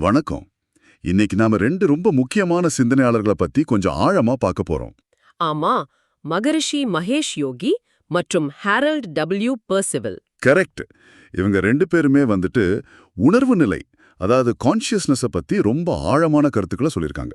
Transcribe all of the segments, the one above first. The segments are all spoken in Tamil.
வணக்கம். இன்னைக்கு நாம ரெண்டு ரொம்ப முக்கியமான சிந்தனையாளர்களை பத்தி கொஞ்சம் ஆழமா பார்க்க போறோம். ஆமா மகரிஷி மகேஷ் யோகி மற்றும் ஹாரல்ட் டபிள்யூ பர்சிவல். கரெக்ட். இவங்க ரெண்டு பேருமே வந்துட்டு உணர்வு நிலை அதாவது கான்ஷியஸ்னஸ பத்தி ரொம்ப ஆழமான கருத்துக்களை சொல்லியிருக்காங்க.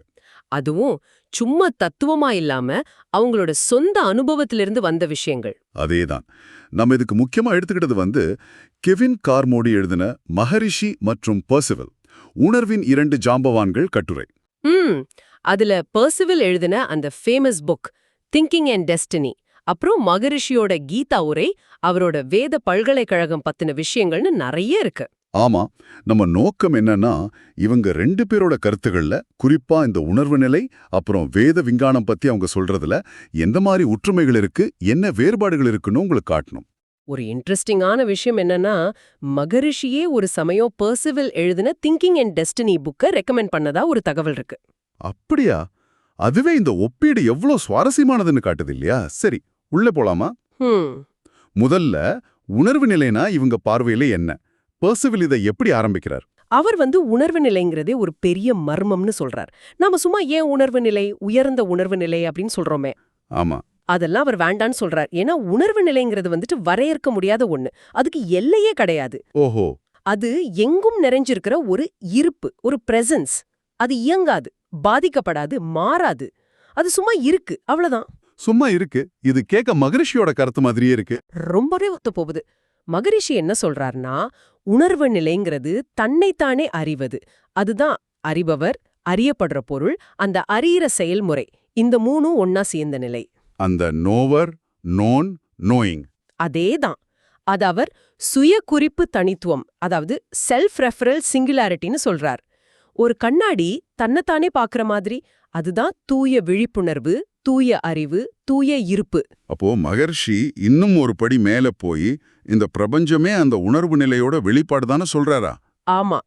அதுவும் சும்மா தத்துவமா இல்லாம அவங்களோட சொந்த அனுபவத்திலிருந்து வந்த விஷயங்கள். அதேதான். நம்ம இதுக்கு முக்கியமா எடுத்துக்கிட்டது வந்து கெவின் கார்மோடி எழுதின மகரிஷி மற்றும் பர்சிவல். உணர்வின் இரண்டு ஜாம்பவான்கள் கட்டுரை. ம் அதுல பர்சிவல் எழுதின அந்த famous book thinking and destiny அப்புறம் மகரிஷியோட கீதா உரை அவரோட வேத பல்கலைக்கழகம் பத்தின விஷயங்கள்னு நிறைய இருக்கு. ஆமா நம்ம நோக்கம் என்னன்னா இவங்க ரெண்டு பேரோட கருத்துகள்ல குறிப்பா இந்த உணர்வு நிலை அப்புறம் வேத விஞ்ஞானம் பத்தி அவங்க சொல்றதுல எந்த மாதிரி ஒற்றுமைகள் இருக்கு என்ன வேறுபாடுகள் இருக்குன்னு உங்களுக்கு காட்டணும். ஒரு இன்ட்ரெஸ்டிங்கான விஷயம் என்னன்னா மகரிஷியே ஒரு சமயம் பர்சிவல் எழுதின திங்கிங் அண்ட் டெஸ்டினி புக்கை ரெக்கமெண்ட் பண்ணதா ஒரு தகவல் இருக்கு. அப்படியா? அதுவே இந்த ஒப்பீடு எவ்வளோ சுவாரஸ்யமானதுன்னு காட்டுது இல்லையா? சரி உள்ள போலாமா? ஹம். முதல்ல உணர்வு நிலைனா இவங்க பார்வையில என்ன? பர்சிவில் இதை எப்படி ஆரம்பிக்கிறார்? அவர் வந்து உணர்வு நிலைங்கிறதே ஒரு பெரிய மர்மம்னு சொல்றார். நாம சும்மா ஏன் உணர்வு நிலை உயர்ந்த உணர்வு நிலை அப்படின்னு சொல்றோமே. ஆமா. அதெல்லாம் அவர் வேண்டான்னு சொல்றார். ஏன்னா உணர்வு நிலைங்கிறது வந்துட்டு வரையறுக்க முடியாத ஒண்ணு. அதுக்கு எல்லையே கிடையாது. ஓஹோ. அது எங்கும் நிறைஞ்சிருக்கிற ஒரு இருப்பு ஒரு பிரசன்ஸ் அது இயங்காது பாதிக்கப்படாது மாறாது. அது சும்மா இருக்கு அவ்வளவுதான். சும்மா இருக்கு. இது கேட்க மகரிஷியோட கருத்து மாதிரியே இருக்கு. ரொம்பவே ஒத்து போகுது. மகரிஷி என்ன சொல்றார்னா உணர்வு நிலைங்கிறது தன்னைத்தானே அறிவது. அதுதான் அறிபவர் அறியப்படுற பொருள் அந்த அறியிற செயல்முறை. இந்த மூணும் ஒன்னா சேர்ந்த நிலை. அந்த நோவர் நோன் நோயிங். அதேதான். அது அவர் சுய குறிப்பு தனித்துவம் அதாவது செல்ஃப் ரெஃபரல் சிங்குலாரிட்டின்னு சொல்றார். ஒரு கண்ணாடி தன்னைத்தானே பாக்குற மாதிரி அதுதான் தூய விழிப்புணர்வு தூய அறிவு தூய இருப்பு. அப்போ மகர்ஷி இன்னும் ஒரு படி மேல போய் இந்த பிரபஞ்சமே அந்த உணர்வு நிலையோட வெளிப்பாடு தானே சொல்றாரா? ஆமா.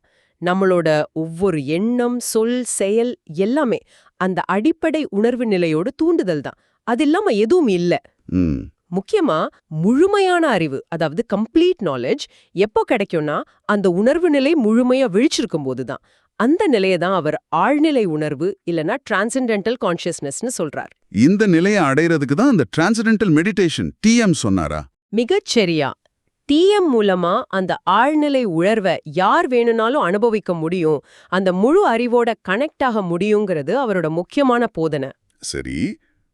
நம்மளோட ஒவ்வொரு எண்ணம் சொல் செயல் எல்லாமே அந்த அடிப்படை உணர்வு நிலையோட தூண்டுதல் தான். அது இல்லாம எதுவும் இல்ல. முக்கியமா முழுமையான அறிவு அதாவது கம்ப்ளீட் நாலேஜ் எப்போ கிடைக்கும்னா அந்த உணர்வு நிலை முழுமையா விழிச்சிருக்கும் போதுதான். அந்த நிலையை தான் அவர் ஆழ்நிலை உணர்வு இல்லனா டிரான்சென்டென்டல் கான்ஷியஸ்னஸ்னு சொல்றார். இந்த நிலையை அடையிறதுக்கு தான் அந்த டிரான்சடென்டல் மெடிடேஷன் டிஎம் சொன்னாரா? மிகச் சரியா. டிஎம் மூலமா அந்த ஆழ்நிலை உணர்வை யார் வேணும்னாலும் அனுபவிக்க முடியும். அந்த முழு அறிவோட கனெக்ட் ஆக முடியுங்கிறது அவரோட முக்கியமான போதனை. சரி.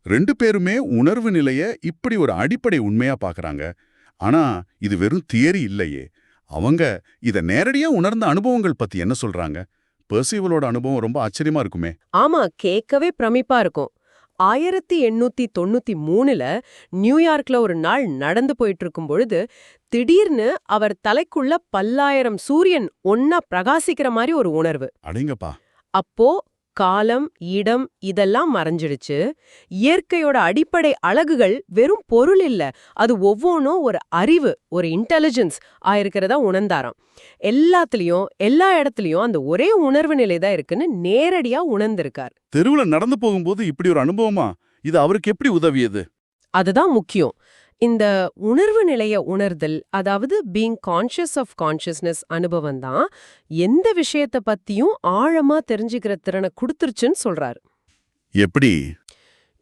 ரெண்டு பேருமே உணர்வு நிலைய இப்படி ஒரு அடிப்படை உண்மையா பாக்குறாங்க. ஆனா இது வெறும் தியரி இல்லையே. அவங்க இத நேரடியா உணர்ந்த அனுபவங்கள் பத்தி என்ன சொல்றாங்க? பெர்சிவலோட அனுபவம் ரொம்ப ஆச்சரியமா இருக்குமே. ஆமா கேட்கவே பிரமிப்பா இருக்கும். ஆயிரத்தி எண்ணூத்தி தொண்ணூத்தி மூணுல நியூயார்க்ல ஒரு நாள் நடந்து போயிட்டு இருக்கும் பொழுது திடீர்னு அவர் தலைக்குள்ள பல்லாயிரம் சூரியன் ஒன்னா பிரகாசிக்கிற மாதிரி ஒரு உணர்வு. அடேங்கப்பா. அப்போ காலம் இடம் இதெல்லாம் மறைஞ்சிடுச்சு. இயற்கையோட அடிப்படை அழகுகள் வெறும் பொருள் இல்ல. அது ஒவ்வொன்றும் ஒரு அறிவு ஒரு இன்டெலிஜென்ஸ் ஆயிருக்கிறதா உணர்ந்தாராம். எல்லாத்துலயும் எல்லா இடத்துலயும் அந்த ஒரே உணர்வு நிலை தான் இருக்குன்னு நேரடியா உணர்ந்திருக்கார். தெருவுல நடந்து போகும்போது இப்படி ஒரு அனுபவமா? இது அவருக்கு எப்படி உதவியது? அதுதான் முக்கியம். இந்த உணர்வு நிலைய உணர்தல் அதாவது பீங் கான்ஷியஸ் ஆஃப் கான்ஷியஸ்னஸ் அனுபவம் தான் எந்த விஷயத்த பத்தியும் ஆழமா தெரிஞ்சுக்கிற திறனை கொடுத்துருச்சுன்னு சொல்றாரு. எப்படி?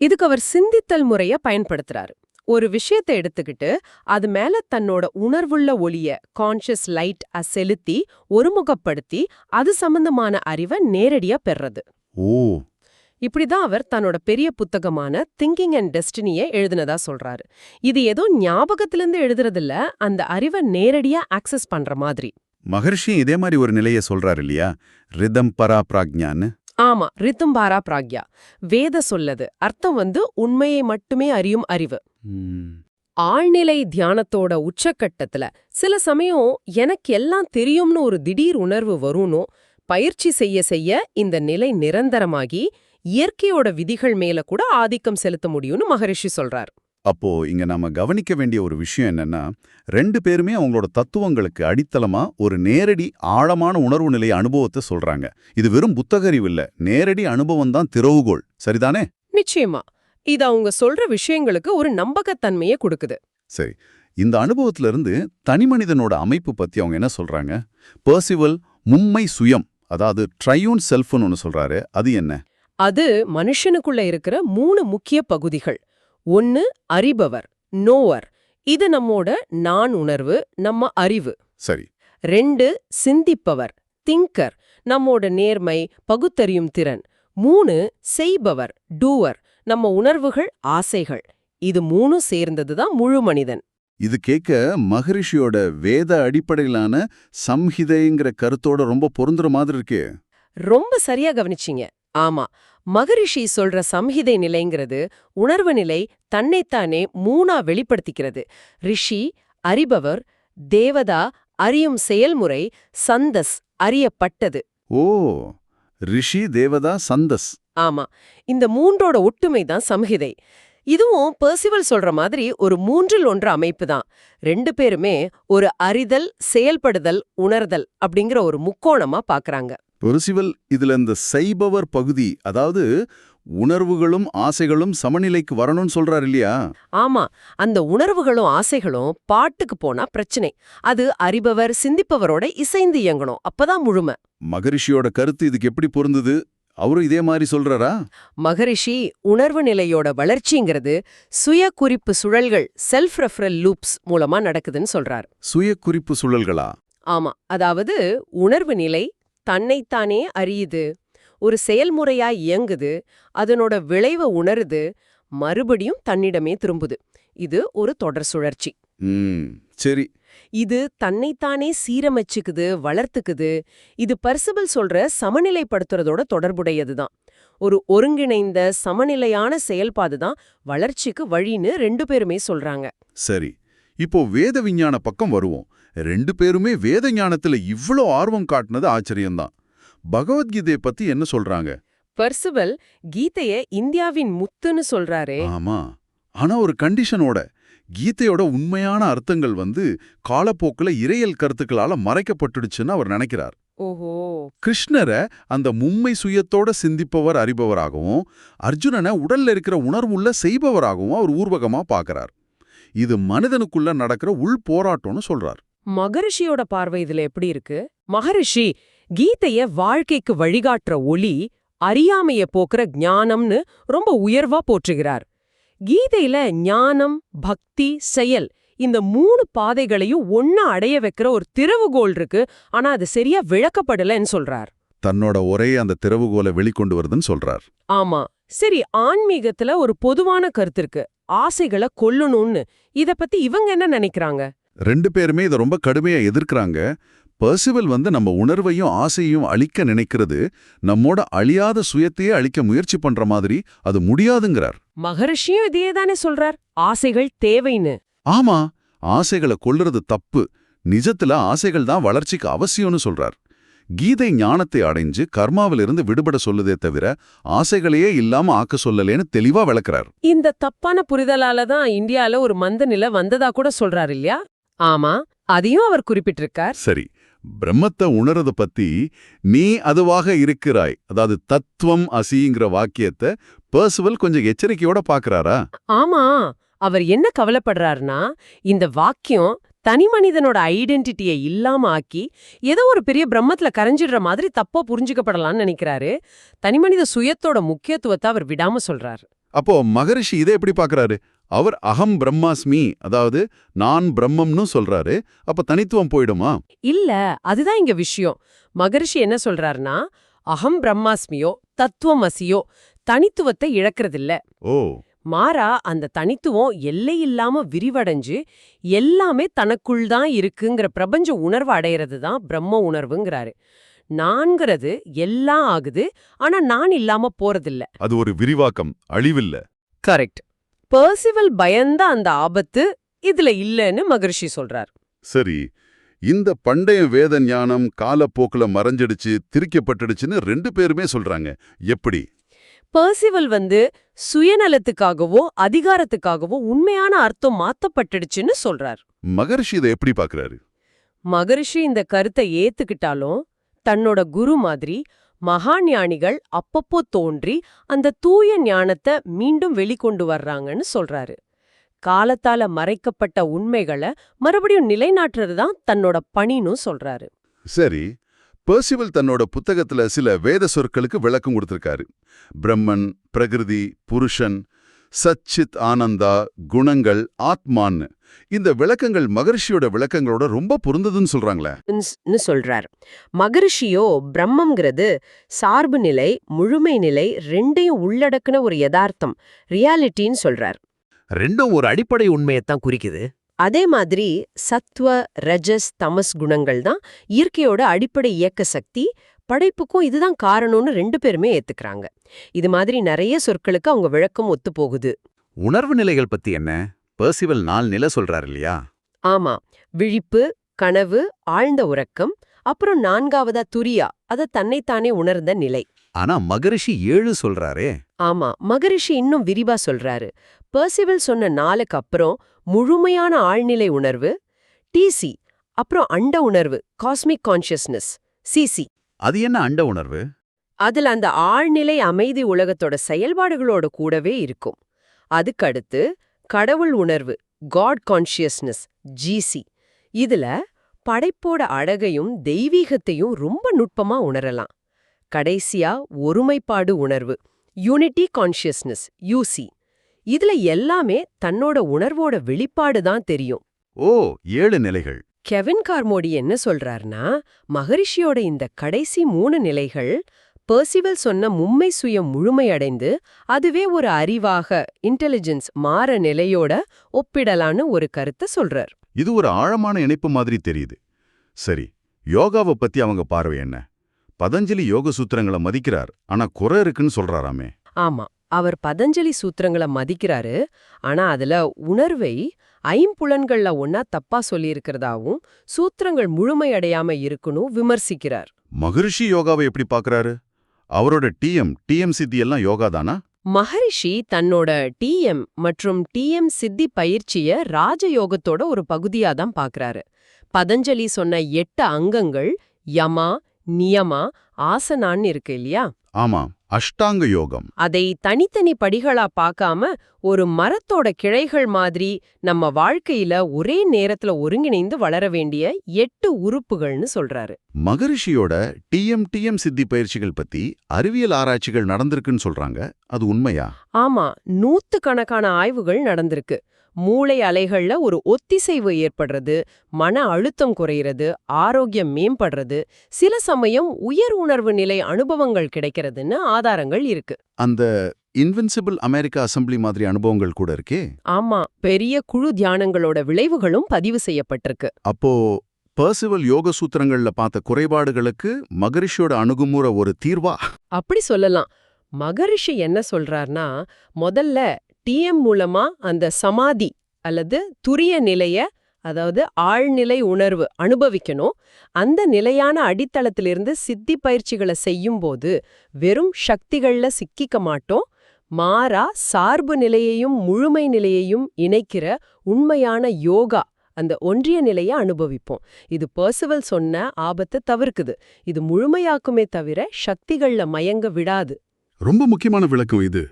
இதுக்கு அவர் சிந்தித்தல் முறைய பயன்படுத்துறாரு. ஒரு விஷயத்தை எடுத்துக்கிட்டு அது மேல தன்னோட உணர்வுள்ள ஒளிய கான்ஷியஸ் லைட் அ செலுத்தி ஒருமுகப்படுத்தி அது சம்பந்தமான அறிவை நேரடியா பெறது ஓ! இப்படிதான் அவர் தன்னோட பெரிய புத்தகமான திங்கிங் அண்ட் டெஸ்டினியை எழுதினதா சொல்றாரு. இது ஏதோ ஞாபகத்திலிருந்து எழுதுறதில்ல அந்த அறிவை நேரடியா ஆக்சஸ் பண்ற மாதிரி. மகர்ஷியும் இதே மாதிரி ஒரு நிலையை சொல்றாரு இல்லையா? ரிதம் பரா பிராக்ஞான்னு ஆமா ரித்தும்பாரா பிராக்யா வேத சொல்லது அர்த்தம் வந்து உண்மையை மட்டுமே அறியும் அறிவு. ஆழ்நிலை தியானத்தோட உச்சக்கட்டத்துல சில சமயம் எனக்கு எல்லாம் தெரியும்னு ஒரு திடீர் உணர்வு வரும்னோ பயிற்சி செய்ய செய்ய இந்த நிலை நிரந்தரமாகி இயற்கையோட விதிகள் மேல கூட ஆதிக்கம் செலுத்த முடியும்னு மகரிஷி சொல்றார். அப்போ இங்க நாம கவனிக்க வேண்டிய ஒரு விஷயம் என்னன்னா ரெண்டு பேருமே அவங்களோட தத்துவங்களுக்கு அடித்தளமா ஒரு நேரடி ஆழமான உணர்வு நிலை அனுபவத்தை சொல்றாங்க. இது வெறும் புத்தகறிவு இல்ல நேரடி அனுபவம் தான் திறவுகோல் சரிதானே? நிச்சயமா. இது அவங்க சொல்ற விஷயங்களுக்கு ஒரு நம்பகத்தன்மையை கொடுக்குது. சரி. இந்த அனுபவத்துல இருந்து தனிமனிதனோட அமைப்பு பத்தி அவங்க என்ன சொல்றாங்க? பர்சிவல் மும்மை சுயம் அதாவது ட்ரையூன் செல்ஃப்னு ஒன்று சொல்றாரு. அது என்ன? அது மனுஷனுக்குள்ள இருக்கிற மூணு முக்கிய பகுதிகள். ஒன்னு அறிபவர் நோவர் இது நம்மோட நான் உணர்வு நம்ம அறிவு. சரி. ரெண்டு சிந்திப்பவர் திங்கர் நம்மோட நேர்மை பகுத்தறியும் திறன். மூணு செய்பவர் டூவர் நம்ம உணர்வுகள் ஆசைகள். இது மூணும் சேர்ந்ததுதான் முழு மனிதன். இது கேட்க மகரிஷியோட வேத அடிப்படையிலான சம்ஹிதைங்கிற கருத்தோட ரொம்ப பொருந்துற மாதிரி இருக்கே. ரொம்ப சரியா கவனிச்சீங்க. ஆமா. மகரிஷி சொல்ற சம்ஹிதை நிலைங்கிறது உணர்வு நிலை தன்னைத்தானே மூணா வெளிப்படுத்திக்கிறது. ரிஷி அறிபவர் தேவதா அறியும் செயல்முறை சந்தஸ் அறியப்பட்டது. ஓ ரிஷி தேவதா சந்தஸ். ஆமா இந்த மூன்றோட ஒட்டுமை தான் சம்ஹிதை. இதுவும் பெர்சிவல் சொல்ற மாதிரி ஒரு மூன்றில் ஒன்று அமைப்பு தான். ரெண்டு பேருமே ஒரு அறிதல் செயல்படுதல் உணர்தல் அப்படிங்கிற ஒரு முக்கோணமா பாக்குறாங்க. பெருசிவல் இதுல இந்த செய்பவர் பகுதி அதாவது உணர்வுகளும் ஆசைகளும் சமநிலைக்கு வரணும்னு சொல்றாரு இல்லையா? ஆமா. அந்த உணர்வுகளும் ஆசைகளும் பாட்டுக்கு போனா பிரச்சனை. அது அறிபவர் சிந்திப்பவரோட இசைந்து இயங்கணும். அப்பதான் முழுமை. மகரிஷியோட கருத்து இதுக்கு எப்படி பொருந்துது? அவரும் இதே மாதிரி சொல்றாரா? மகரிஷி உணர்வு நிலையோட வளர்ச்சிங்கிறது சுய குறிப்பு சுழல்கள் செல்ஃப் ரெஃபரல் லூப்ஸ் மூலமா நடக்குதுன்னு சொல்றார். சுய குறிப்பு சுழல்களா? ஆமா. அதாவது உணர்வு நிலை தன்னைத்தானே அறியுது. ஒரு செயல்முறையா இயங்குது. அதனோட விளைவை உணருது. மறுபடியும் தன்னிடமே திரும்புது. இது ஒரு தொடர் சுழற்சி. சரி. இது தன்னைத்தானே சீரமைச்சுக்குது வளர்த்துக்குது. இது பர்சிபல் சொல்ற சமநிலைப்படுத்துறதோட தொடர்புடையதுதான் ஒரு ஒருங்கிணைந்த சமநிலையான செயல்பாடு தான் வளர்ச்சிக்கு வழின்னு ரெண்டு பேருமே சொல்றாங்க. சரி. இப்போ வேத விஞ்ஞான பக்கம் வருவோம். ரெண்டு பேருமே வேத ஞானத்துல இவ்ளோ ஆர்வம் காட்டுனது ஆச்சரியம்தான். பகவத்கீதைய பத்தி என்ன சொல்றாங்க? பர்சிபல் கீதைய இந்தியாவின் முத்துன்னு சொல்றாரே. ஆமா. ஆனா ஒரு கண்டிஷனோட கீதையோட உண்மையான அர்த்தங்கள் வந்து காலப்போக்குல இறையல் கருத்துக்களால மறைக்கப்பட்டுடுச்சுன்னு அவர் நினைக்கிறார். ஓஹோ. கிருஷ்ணரை அந்த மும்மை சுயத்தோட சிந்திப்பவர் அறிபவராகவும் அர்ஜுனனை உடல்ல இருக்கிற உணர்வுள்ள செய்பவராகவும் அவர் ஊர்வகமா பார்க்கறார் இது மனிதனுக்குள்ள நடக்கிற உள் போராட்டம்னு சொல்றார். மகரிஷியோட பார்வை இதுல எப்படி இருக்கு? மகரிஷி கீதைய வாழ்க்கைக்கு வழிகாட்டுற ஒளி அறியாமைய போக்குற ஞானம்னு ரொம்ப உயர்வா போற்றுகிறார். கீதையில ஞானம் பக்தி செயல் இந்த மூணு பாதைகளையும் ஒன்னா அடைய வைக்கிற ஒரு திறவுகோல் இருக்கு. ஆனா அது சரியா விளக்கப்படலைன்னு சொல்றார். தன்னோட ஒரே அந்த திறவுகோலை வெளிக்கொண்டு வருதுன்னு சொல்றார். ஆமா. சரி ஆன்மீகத்துல ஒரு பொதுவான கருத்து இருக்கு. ஆசைகளை கொல்லணும்னு. இத பத்தி இவங்க என்ன நினைக்கிறாங்க? ரெண்டு பேருமே இதை ரொம்ப கடுமையா எதிர்க்கறாங்க. பர்சிவல் வந்து நம்ம உணர்வையும் ஆசையையும் அழிக்க நினைக்கிறது. நம்மோட அழியாத சுயத்தையே அழிக்க முயற்சி பண்ற மாதிரி அது முடியாதுங்கிறார். மகரிஷியும் இதையே தானே சொல்றார்? ஆசைகள் தேவைன்னு. ஆமா ஆசைகளை கொல்றது தப்பு. நிஜத்துல ஆசைகள் தான் வளர்ச்சிக்கு அவசியம்னு சொல்றார். கீதை ஞானத்தை அடைஞ்சு கர்மாவிலிருந்து விடுபட சொல்லுதே தவிர ஆசைகளையே இல்லாம ஆக்க சொல்லலேன்னு தெளிவா விளக்குறார். இந்த தப்பான புரிதலால தான் இந்தியால ஒரு மந்த நிலை வந்ததா கூட சொல்றாரு இல்லையா? ஆமா அதையும் அவர் குறிப்பிட்டிருக்கார். சரி பிரம்மத்தை உணரத பத்தி நீ அதுவாக இருக்கிறாய். அதாவது தத்துவம் அசிங்கிற வாக்கியத்தை பர்சுவல் கொஞ்சம் எச்சரிக்கையோட பாக்குறாரா? ஆமா அவர் என்ன கவலைப்படுறாருன்னா இந்த வாக்கியம் தனி மனிதனோட ஐடென்டிட்டியை இல்லாம ஆக்கி ஏதோ ஒரு பெரிய பிரம்மத்துல கரைஞ்சிடுற மாதிரி தப்பா புரிஞ்சுக்கப்படலாம்னு நினைக்கிறாரு. தனிமனித சுயத்தோட முக்கியத்துவத்தை அவர் விடாம சொல்றாரு. அப்போ மகரிஷி இதை எப்படி பாக்குறாரு? அவர் அகம் பிரம்மாஸ்மி அதாவது நான் பிரம்மம்னு சொல்றாரு. அப்ப தனித்துவம் போயிடுமா? இல்ல அதுதான் இங்க விஷயம். மகரிஷி என்ன சொல்றாருன்னா அகம் பிரம்மாஸ்மியோ தத்துவமசியோ தனித்துவத்தை இழக்கறதில்ல. ஓ. மாறா அந்த தனித்துவம் எல்லை இல்லாம விரிவடைஞ்சு எல்லாமே தனக்குள் தான் இருக்குங்கிற பிரபஞ்ச உணர்வு அடையிறது தான் பிரம்ம உணர்வுங்கிறாரு. நான்கிறது எல்லாம் ஆகுது ஆனா நான் இல்லாம போறதில்ல. அது ஒரு விரிவாக்கம் அழிவில்ல. கரெக்ட். பர்சிவல் பயந்த அந்த ஆபத்து இதுல இல்லைன்னு மகரிஷி சொல்றார். சரி இந்த பண்டைய வேத ஞானம் காலப்போக்குல மறைஞ்சிடுச்சு திரிக்கப்பட்டுடுச்சுன்னு ரெண்டு பேருமே சொல்றாங்க. எப்படி? பர்சிவல் வந்து சுயநலத்துக்காகவோ அதிகாரத்துக்காகவோ உண்மையான அர்த்தம் மாத்தப்பட்டுடுச்சுன்னு சொல்றார். மகரிஷி இதை எப்படி பாக்குறாரு மகரிஷி இந்த கருத்தை ஏத்துக்கிட்டாலும் தன்னோட குரு மாதிரி மகா ஞானிகள் அப்பப்போ தோன்றி அந்த தூய ஞானத்தை மீண்டும் வெளிக்கொண்டு வர்றாங்கன்னு சொல்றாரு. காலத்தால மறைக்கப்பட்ட உண்மைகளை மறுபடியும் நிலைநாட்டுறது தான் தன்னோட பணின்னு சொல்றாரு. சரி பெர்சிவல் தன்னோட புத்தகத்துல சில வேத சொற்களுக்கு விளக்கம் கொடுத்திருக்காரு. பிரம்மன் பிரகிருதி புருஷன் சச்சித் ஆனந்தா குணங்கள் ஆத்மான்னு. இந்த விளக்கங்கள் மகரிஷியோட விளக்கங்களோட ரொம்ப பொருந்ததுன்னு சொல்றாங்களே. சொல்றார். மகரிஷியோ பிரம்மங்கிறது சார்பு நிலை முழுமை நிலை ரெண்டையும் உள்ளடக்குன ஒரு யதார்த்தம் ரியாலிட்டின்னு சொல்றார். ரெண்டும் ஒரு அடிப்படை உண்மையைத்தான் குறிக்குது. அதே மாதிரி சத்வ ரஜஸ் தமஸ் குணங்கள் தான் இயற்கையோட அடிப்படை இயக்க சக்தி படைப்புக்கும் இதுதான் காரணம்னு ரெண்டு பேருமே ஏத்துக்கறாங்க. இது மாதிரி நிறைய சொற்களுக்கு அவங்க விளக்கம் ஒத்து போகுது. உணர்வு நிலைகள் பத்தி என்ன? பெர்சிவல் நால் நிலை சொல்றாரு இல்லையா? ஆமா. விழிப்பு கனவு ஆழ்ந்த உறக்கம் அப்புறம் நான்காவதா துரியா அத தன்னைத்தானே உணர்ந்த நிலை. ஆனா மகரிஷி ஏழு சொல்றாரே. ஆமா. மகரிஷி இன்னும் விரிவா சொல்றாரு. பெர்சிவல் சொன்ன நாளுக்கு அப்புறம் முழுமையான ஆழ்நிலை உணர்வு டிசி அப்புறம் அண்ட உணர்வு காஸ்மிக் கான்ஷியஸ்னஸ் சிசி அது என்ன அண்ட உணர்வு? அதுல அந்த ஆழ்நிலை அமைதி உலகத்தோட செயல்பாடுகளோட கூடவே இருக்கும். அதுக்கடுத்து கடவுள் உணர்வு காட் கான்ஷியஸ்னஸ் ஜிசி இதுல படைப்போட அழகையும் தெய்வீகத்தையும் ரொம்ப நுட்பமா உணரலாம். கடைசியா ஒருமைப்பாடு உணர்வு யூனிட்டி கான்ஷியஸ்னஸ் யூசி இதுல எல்லாமே தன்னோட உணர்வோட வெளிப்பாடு தான் தெரியும். ஓ ஏழு நிலைகள். கெவின் கார்மோடி என்ன சொல்றாருன்னா மகரிஷியோட இந்த கடைசி மூணு நிலைகள் பெர்சிவல் சொன்ன மும்மை சுயம் முழுமையடைந்து அதுவே ஒரு அறிவாக இன்டெலிஜென்ஸ் மாற நிலையோட ஒப்பிடலான்னு ஒரு கருத்தை சொல்றார். இது ஒரு ஆழமான இணைப்பு மாதிரி தெரியுது. சரி யோகாவை பத்தி அவங்க பார்வை என்ன? பதஞ்சலி யோக சூத்திரங்களை மதிக்கிறார் ஆனா குறை இருக்குன்னு சொல்றாராமே. ஆமா. அவர் பதஞ்சலி சூத்திரங்களை மதிக்கிறாரு. ஆனா அதுல உணர்வை ஐம்புலன்கள்ல ஒன்னா தப்பா சொல்லியிருக்கிறதாவும் சூத்திரங்கள் முழுமையடையாம இருக்கணும் விமர்சிக்கிறார். மகரிஷி யோகாவை எப்படி பார்க்கறாரு அவரோட டிஎம் டிஎம் சித்தி எல்லாம் யோகா தானா? மகரிஷி தன்னோட டிஎம் மற்றும் டிஎம் சித்தி பயிற்சிய ராஜயோகத்தோட ஒரு பகுதியா தான் பார்க்கறாரு பதஞ்சலி சொன்ன எட்டு அங்கங்கள் யமா நியமா ஆசனான்னு இருக்கு இல்லையா? ஆமா அஷ்டாங்க யோகம். அதை தனித்தனி படிகளா பார்க்காம ஒரு மரத்தோட கிளைகள் மாதிரி நம்ம வாழ்க்கையில ஒரே நேரத்துல ஒருங்கிணைந்து வளர வேண்டிய எட்டு உறுப்புகள்னு சொல்றாரு. மகரிஷியோட டிஎம் டிஎம் சித்தி பயிற்சிகள் பத்தி அறிவியல் ஆராய்ச்சிகள் நடந்திருக்குன்னு சொல்றாங்க. அது உண்மையா? ஆமா நூத்துக்கணக்கான ஆய்வுகள் நடந்திருக்கு. மூளை அலைகள்ல ஒரு ஒத்திசைவு ஏற்படுறது மன அழுத்தம் குறையிறது ஆரோக்கியம் மேம்படுறது சில சமயம் உயர் உணர்வு நிலை அனுபவங்கள் கிடைக்கிறதுன்னு ஆதாரங்கள் இருக்கு. அந்த இன்வின்சிபிள் அமெரிக்கா அசெம்பிளி மாதிரி அனுபவங்கள் கூட இருக்கே? ஆமா பெரிய குழு தியானங்களோட விளைவுகளும் பதிவு செய்யப்பட்டிருக்கு. அப்போ பர்சிவல் யோக சூத்திரங்கள்ல பார்த்த குறைபாடுகளுக்கு மகரிஷியோட அணுகுமுறை ஒரு தீர்வா? அப்படி சொல்லலாம். மகரிஷி என்ன சொல்றார்னா முதல்ல டிஎம் மூலமா அந்த சமாதி அல்லது துரிய நிலைய அதாவது ஆழ்நிலை உணர்வு அனுபவிக்கணும். அந்த நிலையான அடித்தளத்திலிருந்து சித்தி பயிற்சிகளை செய்யும்போது வெறும் சக்திகள்ல சிக்கிக்க மாட்டோம். மாறா சார்பு நிலையையும் முழுமை நிலையையும் இணைக்கிற உண்மையான யோகா அந்த ஒன்றிய நிலையை அனுபவிப்போம். இது பர்சவல் சொன்ன ஆபத்தை தவிர்க்குது. இது முழுமையாக்குமே தவிர சக்திகள்ல மயங்க விடாது. ரொம்ப முக்கியமான விளக்கம் இது.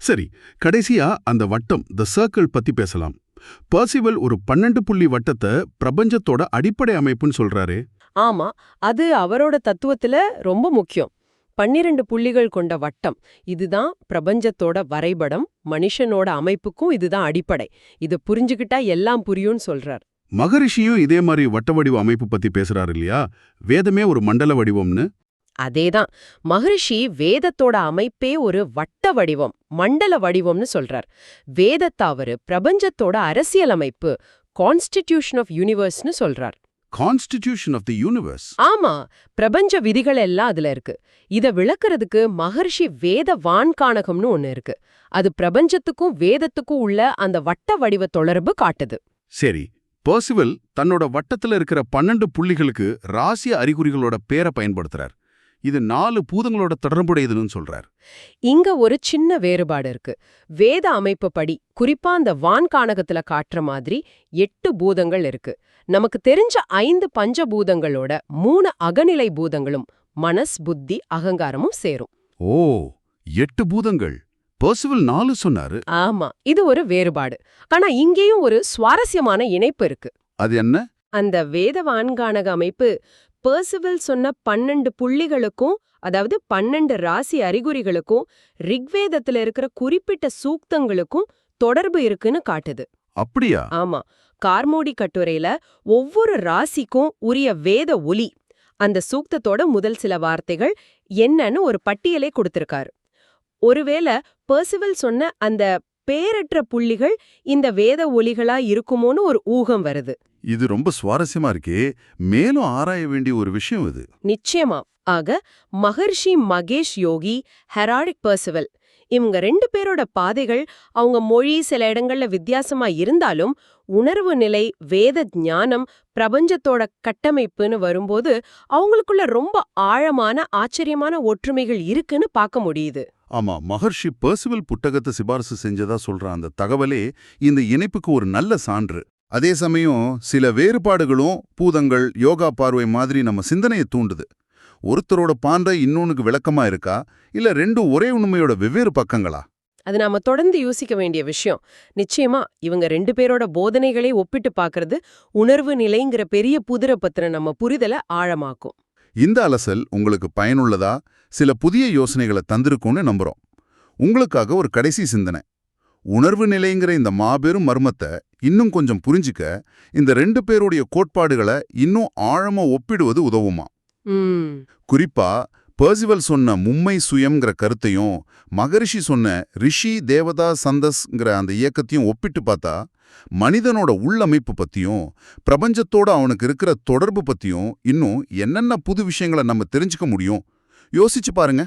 சரி கடைசியா அந்த வட்டம் த சர்க்கிள் பத்தி பேசலாம். பர்சிவல் ஒரு பன்னெண்டு புள்ளி வட்டத்தை பிரபஞ்சத்தோட அடிப்படை அமைப்புன்னு சொல்றாரு. ஆமா அது அவரோட தத்துவத்துல ரொம்ப முக்கியம். பன்னிரண்டு புள்ளிகள் கொண்ட வட்டம் இதுதான் பிரபஞ்சத்தோட வரைபடம் மனுஷனோட அமைப்புக்கும் இதுதான் அடிப்படை. இத புரிஞ்சுக்கிட்டா எல்லாம் புரியும்னு சொல்றார். மகரிஷியும் இதே மாதிரி வட்ட வடிவ அமைப்பு பத்தி பேசுறாரு இல்லையா? வேதமே ஒரு மண்டல வடிவம்னு. அதேதான். மகரிஷி வேதத்தோட அமைப்பே ஒரு வட்ட வடிவம் மண்டல வடிவம்னு சொல்றார். வேதத்தை அவரு பிரபஞ்சத்தோட அரசியல் அமைப்பு கான்ஸ்டிடியூஷன் ஆஃப் யூனிவர்ஸ்னு சொல்றார். கான்ஸ்டிடியூஷன் ஆஃப் தி யூனிவர்ஸ் ஆமா பிரபஞ்ச விதிகள் எல்லாம் அதுல இருக்கு. இத விளக்குறதுக்கு மகர்ஷி வேத வான்காணகம்னு ஒண்ணு இருக்கு. அது பிரபஞ்சத்துக்கும் வேதத்துக்கும் உள்ள அந்த வட்ட வடிவ தொடர்பு காட்டுது. சரி பர்சிவல் தன்னோட வட்டத்துல இருக்கிற பன்னெண்டு புள்ளிகளுக்கு ராசிய அறிகுறிகளோட பேரை பயன்படுத்துறார். இது நாலு பூதங்களோட தொடர்புடையதுன்னு சொல்றார். இங்க ஒரு சின்ன வேறுபாடு இருக்கு. வேத அமைப்பு படி குறிப்பா அந்த வான்காணகத்துல காட்டுற மாதிரி எட்டு பூதங்கள் இருக்கு. நமக்கு தெரிஞ்ச ஐந்து பஞ்சபூதங்களோட மூணு அகநிலை பூதங்களும் மனஸ் புத்தி அகங்காரமும் சேரும். ஓ எட்டு பூதங்கள். பர்சிவல் நாலு சொன்னாரு. ஆமா இது ஒரு வேறுபாடு. ஆனா இங்கேயும் ஒரு சுவாரஸ்யமான இணைப்பு இருக்கு. அது என்ன? அந்த வேத வான்காணக அமைப்பு பர்சிவல் சொன்ன பன்னெண்டு புள்ளிகளுக்கும் அதாவது பன்னெண்டு ராசி அறிகுறிகளுக்கும் ரிக்வேதத்துல இருக்கிற குறிப்பிட்ட சூக்தங்களுக்கும் தொடர்பு இருக்குன்னு காட்டுது. அப்படியா? ஆமா. கார்மோடி கட்டுரையில ஒவ்வொரு ராசிக்கும் உரிய வேத ஒலி அந்த சூக்தத்தோட முதல் சில வார்த்தைகள் என்னன்னு ஒரு பட்டியலை கொடுத்திருக்காரு. ஒருவேளை பர்சிவல் சொன்ன அந்த பேரற்ற புள்ளிகள் இந்த வேத ஒலிகளா இருக்குமோன்னு ஒரு ஊகம் வருது. இது ரொம்ப சுவாரஸ்யமா இருக்கே. மேலும் ஆராய வேண்டிய ஒரு விஷயம் இது. நிச்சயமா. ஆக மகர்ஷி மகேஷ் யோகி ஹெராடிக் பர்சிவல் இவங்க ரெண்டு பேரோட பாதைகள் அவங்க மொழி சில இடங்கள்ல வித்தியாசமா இருந்தாலும் உணர்வு நிலை வேத ஞானம் பிரபஞ்சத்தோட கட்டமைப்புன்னு வரும்போது அவங்களுக்குள்ள ரொம்ப ஆழமான ஆச்சரியமான ஒற்றுமைகள் இருக்குன்னு பார்க்க முடியுது. ஆமா மகர்ஷி பர்சிவல் புத்தகத்தை சிபாரிசு செஞ்சதா சொல்ற அந்த தகவலே இந்த இணைப்புக்கு ஒரு நல்ல சான்று. அதே சமயம் சில வேறுபாடுகளும் பூதங்கள் யோகா பார்வை மாதிரி நம்ம சிந்தனையை தூண்டுது. ஒருத்தரோட பான்றை இன்னொன்னுக்கு விளக்கமா இருக்கா? இல்ல ரெண்டும் ஒரே உண்மையோட வெவ்வேறு பக்கங்களா? அது நாம தொடர்ந்து யோசிக்க வேண்டிய விஷயம். நிச்சயமா இவங்க ரெண்டு பேரோட போதனைகளை ஒப்பிட்டு பார்க்கறது உணர்வு நிலைங்கிற பெரிய புதிர பத்திர நம்ம புரிதலை ஆழமாக்கும். இந்த அலசல் உங்களுக்கு பயனுள்ளதா? சில புதிய யோசனைகளை தந்திருக்கும்னு நம்புறோம். உங்களுக்காக ஒரு கடைசி சிந்தனை. உணர்வு நிலைங்கிற இந்த மாபெரும் மர்மத்தை இன்னும் கொஞ்சம் புரிஞ்சிக்க இந்த ரெண்டு பேருடைய கோட்பாடுகளை இன்னும் ஆழமா ஒப்பிடுவது உதவுமா? குறிப்பா பர்சிவல் சொன்ன மும்மை சுயம்ங்கிற கருத்தையும் மகரிஷி சொன்ன ரிஷி தேவதா சந்தஸ்ங்கிற அந்த இயக்கத்தையும் ஒப்பிட்டு பார்த்தா மனிதனோட உள்ளமைப்பு பத்தியும் பிரபஞ்சத்தோட அவனுக்கு இருக்கிற தொடர்பு பத்தியும் இன்னும் என்னென்ன புது விஷயங்களை நம்ம தெரிஞ்சுக்க முடியும்? யோசிச்சு பாருங்க.